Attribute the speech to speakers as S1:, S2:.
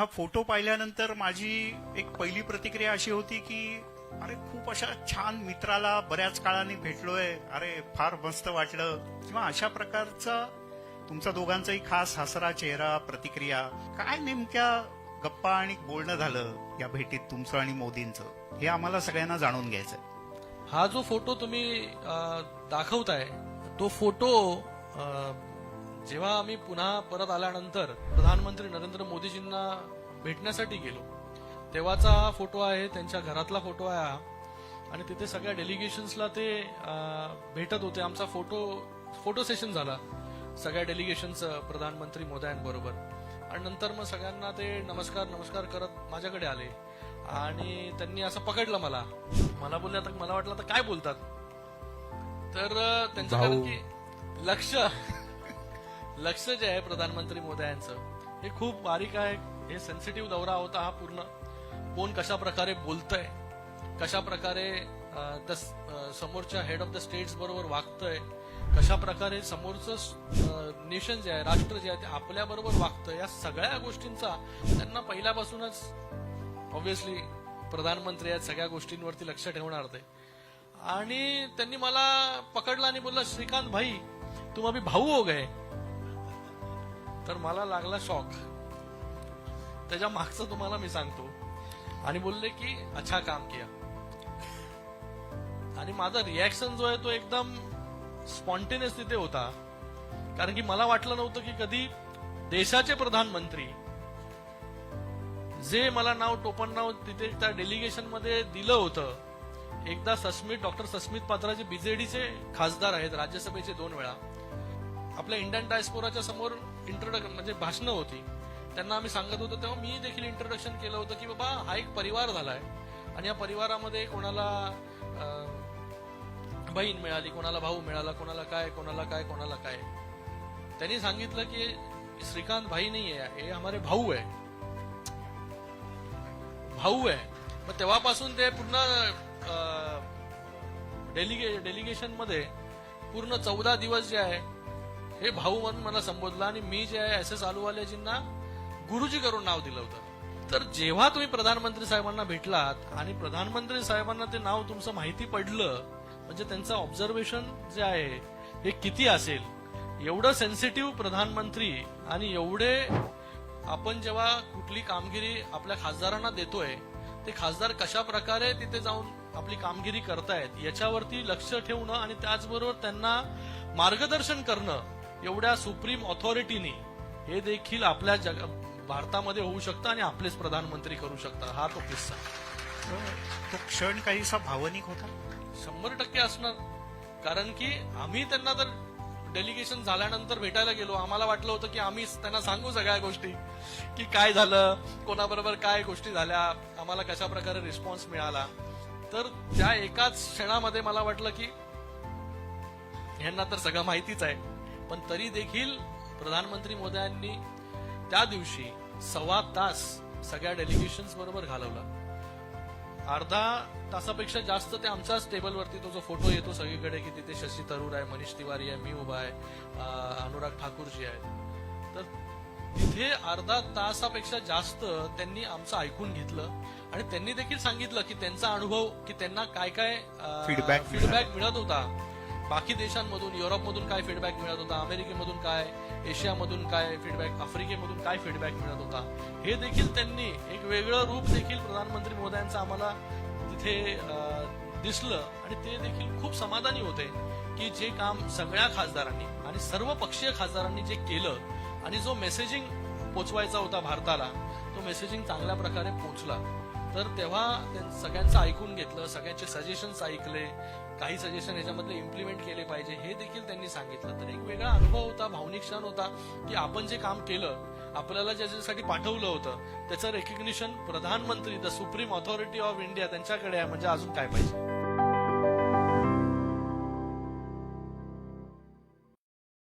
S1: हा फोटो पाहिल्यानंतर माझी एक पहिली प्रतिक्रिया अशी होती की अरे खूप अशा छान मित्राला बऱ्याच काळाने भेटलोय. अरे फार मस्त वाटलं. किंवा अशा प्रकारचा तुमचा दोघांचाही खास हसरा चेहरा प्रतिक्रिया काय नेमक्या गप्पा आणि बोलणं झालं या भेटीत तुमचं आणि मोदींचं? हे आम्हाला सगळ्यांना जाणून घ्यायचंय.
S2: हा जो फोटो तुम्ही दाखवताय तो फोटो जेव्हा आम्ही पुन्हा परत आल्यानंतर प्रधानमंत्री नरेंद्र मोदीजींना भेटण्यासाठी गेलो तेव्हाचा हा फोटो आहे त्यांच्या घरातला फोटो आहे हा. आणि तिथे सगळ्या डेलिगेशन्सला ते भेटत होते. आमचा फोटो फोटो सेशन झाला सगळ्या डेलिगेशनचं प्रधानमंत्री मोदयांबरोबर. आणि नंतर मग सगळ्यांना ते नमस्कार नमस्कार करत माझ्याकडे आले. आणि त्यांनी असं पकडलं मला. मला बोलले आता मला वाटलं आता काय बोलतात? तर त्यांचं. कारण की लक्ष लक्ष जे आहे प्रधानमंत्री मोदयांचं हे खूप बारीक आहे. हे सेन्सिटिव्ह दौरा होता हा पूर्ण. कोण कशा प्रकारे बोलतय कशा प्रकारे समोरच्या हेड ऑफ द स्टेट्स बरोबर वागतंय कशा प्रकारे समोरचं नेशन जे आहे राष्ट्र जे आहे ते आपल्या बरोबर वागतं या सगळ्या गोष्टींचा त्यांना पहिल्यापासूनच ऑब्विसली प्रधानमंत्री या सगळ्या गोष्टींवरती लक्ष ठेवणार ते. आणि त्यांनी मला पकडलं आणि बोलला श्रीकांत भाई तुम अभी भाऊ हो गए. तर मला लागला शॉक. त्याच्या मागचं तुम्हाला मी सांगतो. आणि बोलले की अच्छा काम किया. आणि माझा रिॲक्शन जो आहे तो एकदम स्पॉन्टेनियस तिथे होता. कारण की मला वाटलं नव्हतं की कधी देशाचे प्रधानमंत्री जे मला नाव टोपण नाव तिथे त्या डेलिगेशनमध्ये दिलं होतं. एकदा सस्मित डॉक्टर सस्मित पात्राचे बीजेडीचे खासदार आहेत राज्यसभेचे दोन वेळा. आपल्या इंडियन डायस्पोराच्या समोर इंट्रोडक्शन म्हणजे भाषणं होती. त्यांना आम्ही सांगत होतो तेव्हा मी देखील इंट्रोडक्शन केलं होतं की बाबा हा एक परिवार झालाय. आणि या परिवारामध्ये कोणाला बहीण मिळाली कोणाला भाऊ मिळाला कोणाला काय कोणाला काय कोणाला काय. त्यांनी सांगितलं की श्रीकांत भाई नाही आहे हे हमारे भाऊ आहे. भाऊ आहे. मग तेव्हापासून ते पूर्ण डेलिगे डेलिगेशनमध्ये पूर्ण चौदा दिवस जे आहे हे भाऊ म्हणून मला संबोधलं आणि मी जे आहे एस एस आलुवालेजींना गुरुजी करून नाव दिलं होतं. तर जेव्हा तुम्ही प्रधानमंत्री साहेबांना भेटलात आणि प्रधानमंत्री साहेबांना ते नाव तुमचं माहिती पडलं म्हणजे त्यांचं ऑब्झर्वेशन जे आहे हे किती असेल? एवढं सेन्सिटिव्ह प्रधानमंत्री आणि एवढे आपण जेव्हा कुठली कामगिरी आपल्या खासदारांना देतोय ते खासदार कशा प्रकारे तिथे जाऊन आपली कामगिरी करतायत याच्यावरती लक्ष ठेवणं आणि त्याचबरोबर त्यांना मार्गदर्शन करणं एवढ्या सुप्रीम ऑथॉरिटीनी हे देखील आपल्या जग भारतामध्ये होऊ शकतं आणि आपलेच प्रधानमंत्री करू शकतात. हा तो किस्सा.
S1: तो क्षण काहीसा भावनिक होता?
S2: शंभर टक्के असणार. कारण की आम्ही त्यांना तर डेलिगेशन झाल्यानंतर भेटायला गेलो. आम्हाला वाटलं होतं की आम्ही त्यांना सांगू सगळ्या गोष्टी. की काय झालं कोणाबरोबर काय गोष्टी झाल्या आम्हाला कशा प्रकारे रिस्पॉन्स मिळाला. तर त्या एकाच क्षणामध्ये मला वाटलं की यांना तर सगळं माहितीच आहे. पण तरी देखील प्रधानमंत्री मोदयांनी त्या दिवशी सव्वा तास सगळ्या डेलिगेशन्स बरोबर घालवला. अर्धा तासापेक्षा जास्त ते आमच्याच टेबलवरती तो जो फोटो येतो सगळीकडे की तिथे शशी थरूर आहे मनीष तिवारी आहे मी उभा आहे अनुराग ठाकूरजी आहे तर तिथे अर्धा तासापेक्षा जास्त त्यांनी आमचं ऐकून घेतलं आणि त्यांनी देखील सांगितलं की त्यांचा अनुभव की त्यांना काय काय
S1: Feedback
S2: फीडबॅक मिळत होता. बाकी देशांमधून युरोपमधून काय फीडबॅक मिळत होता? अमेरिकेमधून काय? एशियामधून काय फीडबॅक आफ्रिकेमधून काय फीडबॅक मिळत होता? हे देखील त्यांनी एक वेगळं रूप देखील प्रधानमंत्री मोदयांचं आम्हाला तिथे दिसलं. आणि ते देखील खूप समाधानी होते की जे काम सगळ्या खासदारांनी आणि सर्व पक्षीय खासदारांनी जे केलं आणि जो मेसेजिंग पोचवायचा होता भारताला तो मेसेजिंग चांगल्या प्रकारे पोचला. तर तेव्हा सगळ्यांचं ऐकून घेतलं सगळ्यांचे सजेशन्स ऐकले काही सजेशन याच्यामधले इम्प्लिमेंट केले पाहिजे हे देखील त्यांनी सांगितलं. तर एक वेगळा अनुभव होता भावनिक क्षण होता की आपण जे काम केलं आपल्याला ज्याच्यासाठी पाठवलं होतं त्याचं रेकग्निशन प्रधानमंत्री the supreme authority of India त्यांच्याकडे आहे. म्हणजे अजून काय पाहिजे?